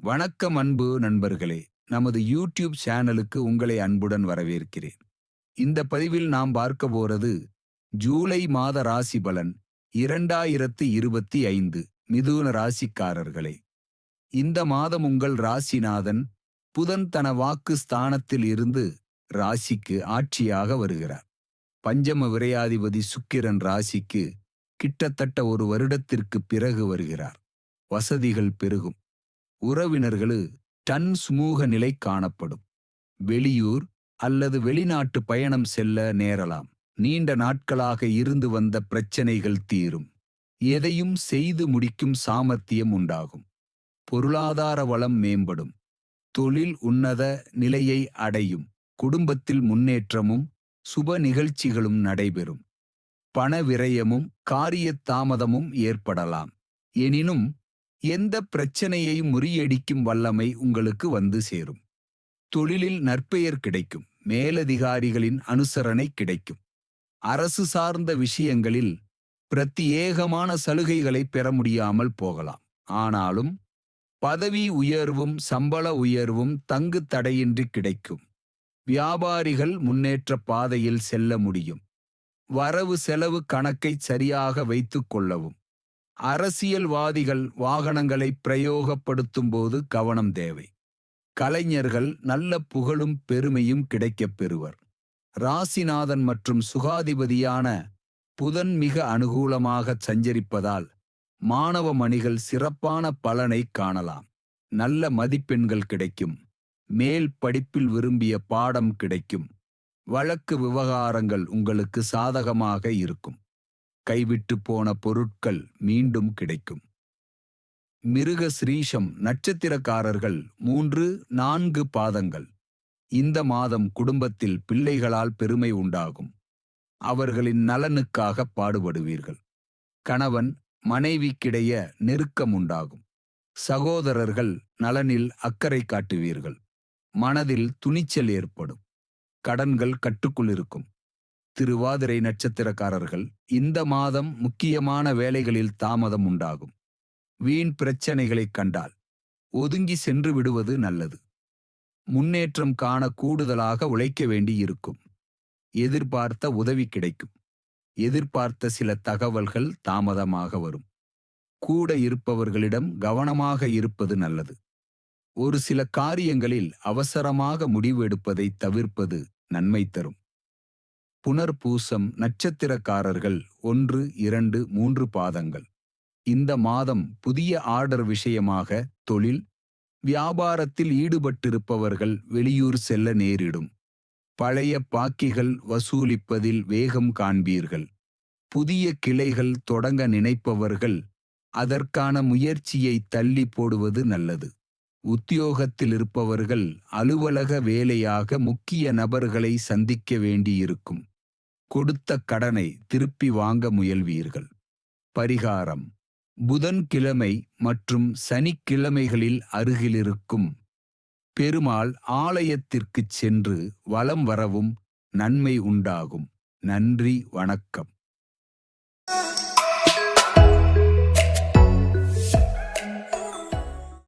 வணக்கம் அன்பு நண்பர்களே நமது யூடியூப் சேனலுக்கு உங்களை அன்புடன் வரவேற்கிறேன். இந்த பதிவில் நாம் பார்க்க போறது ஜூலை மாத ராசி பலன் இரண்டாயிரத்து இருபத்தி ஐந்து மிதுன ராசிக்காரர்களே. இந்த மாதம் உங்கள் ராசிநாதன் புதன் தன வாக்கு ஸ்தானத்தில் இருந்து ராசிக்கு ஆட்சியாக வருகிறார். பஞ்சம விரையாதிபதி சுக்கிரன் ராசிக்கு கிட்டத்தட்ட ஒரு வருடத்திற்கு பிறகு வருகிறார். வசதிகள் பெருகும். உறவினர்களு டன் சுமூக நிலை காணப்படும். வெளியூர் அல்லது வெளிநாட்டு பயணம் செல்ல நேரலாம். நீண்ட நாட்களாக இருந்து வந்த பிரச்சனைகள் தீரும். எதையும் செய்து முடிக்கும் சாமர்த்தியம் உண்டாகும். பொருளாதார வளம் மேம்படும். தொழில் உன்னத நிலையை அடையும். குடும்பத்தில் முன்னேற்றமும் சுப நிகழ்ச்சிகளும் நடைபெறும். பண விரயமும் காரிய தாமதமும் ஏற்படலாம். எனினும் எந்த பிரச்சனையையும் முறியடிக்கும் வல்லமை உங்களுக்கு வந்து சேரும்? தொழிலில் நற்பெயர் கிடைக்கும் மேலதிகாரிகளின் அனுசரணை கிடைக்கும். அரசு சார்ந்த விஷயங்களில் பிரத்தியேகமான சலுகைகளை பெற முடியாமல் போகலாம். ஆனாலும் பதவி உயர்வும் சம்பள உயர்வும் தங்கு தடையின்றி கிடைக்கும். வியாபாரிகள் முன்னேற்ற பாதையில் செல்ல முடியும். வரவு செலவு கணக்கை சரியாக வைத்துக் கொள்ளவும். அரசியல்வாதிகள் வாகனங்களை பிரயோகப்படுத்தும் போது கவனம் தேவை. கலைஞர்கள் நல்ல புகழும் பெருமையும் கிடைக்கப் பெறுவர். ராசிநாதன் மற்றும் சுகாதிபதியான புதன் மிக அனுகூலமாக சஞ்சரிப்பதால் மாணவ மணிகள் சிறப்பான பலனை காணலாம். நல்ல மதிப்பெண்கள் கிடைக்கும். மேல் படிப்பில் விரும்பிய பாடம் கிடைக்கும். வழக்கு விவகாரங்கள் உங்களுக்கு சாதகமாக இருக்கும். கைவிட்டு போன பொருட்கள் மீண்டும் கிடைக்கும். மிருக ஸ்ரீஷம் நட்சத்திரக்காரர்கள் மூன்று நான்கு பாதங்கள். இந்த மாதம் குடும்பத்தில் பிள்ளைகளால் பெருமை உண்டாகும். அவர்களின் நலனுக்காக பாடுபடுவீர்கள். கணவன் மனைவிக்கிடைய நெருக்கம் உண்டாகும். சகோதரர்கள் நலனில் அக்கறை காட்டுவீர்கள். மனதில் துணிச்சல் ஏற்படும். கடன்கள் கட்டுக்குள் இருக்கும். திருவாதிரை நட்சத்திரக்காரர்கள் இந்த மாதம் முக்கியமான வேலைகளில் தாமதம் உண்டாகும். வீண் பிரச்சனைகளைக் கண்டால் ஒதுங்கி சென்று விடுவது நல்லது. முன்னேற்றம் காண கூடுதலாக உழைக்க வேண்டியிருக்கும். எதிர்பார்த்த உதவி கிடைக்கும். எதிர்பார்த்த சில தகவல்கள் தாமதமாக வரும். கூட இருப்பவர்களிடம் கவனமாக இருப்பது நல்லது. ஒரு சில காரியங்களில் அவசரமாக முடிவு எடுப்பதை தவிர்ப்பது நன்மை தரும். புனர்பூசம் நட்சத்திரக்காரர்கள் ஒன்று இரண்டு மூன்று பாதங்கள். இந்த மாதம் புதிய ஆர்டர் விஷயமாக தொழில் வியாபாரத்தில் ஈடுபட்டிருப்பவர்கள் வெளியூர் செல்ல நேரிடும். பழைய பாக்கிகள் வசூலிப்பதில் வேகம் காண்பீர்கள். புதிய கிளைகள் தொடங்க நினைப்பவர்கள் அதற்கான முயற்சியை தள்ளி போடுவது நல்லது. உத்தியோகத்தில் இருப்பவர்கள் அலுவலக வேலையாக முக்கிய நபர்களை சந்திக்க வேண்டியிருக்கும். கொடுத்த கடனை திருப்பி வாங்க முயல்வீர்கள். பரிகாரம். புதன்கிழமை மற்றும் சனிக்கிழமைகளில் அருகிலிருக்கும் பெருமாள் ஆலயத்திற்குச் சென்று வலம் வரவும் நன்மை உண்டாகும். நன்றி வணக்கம்.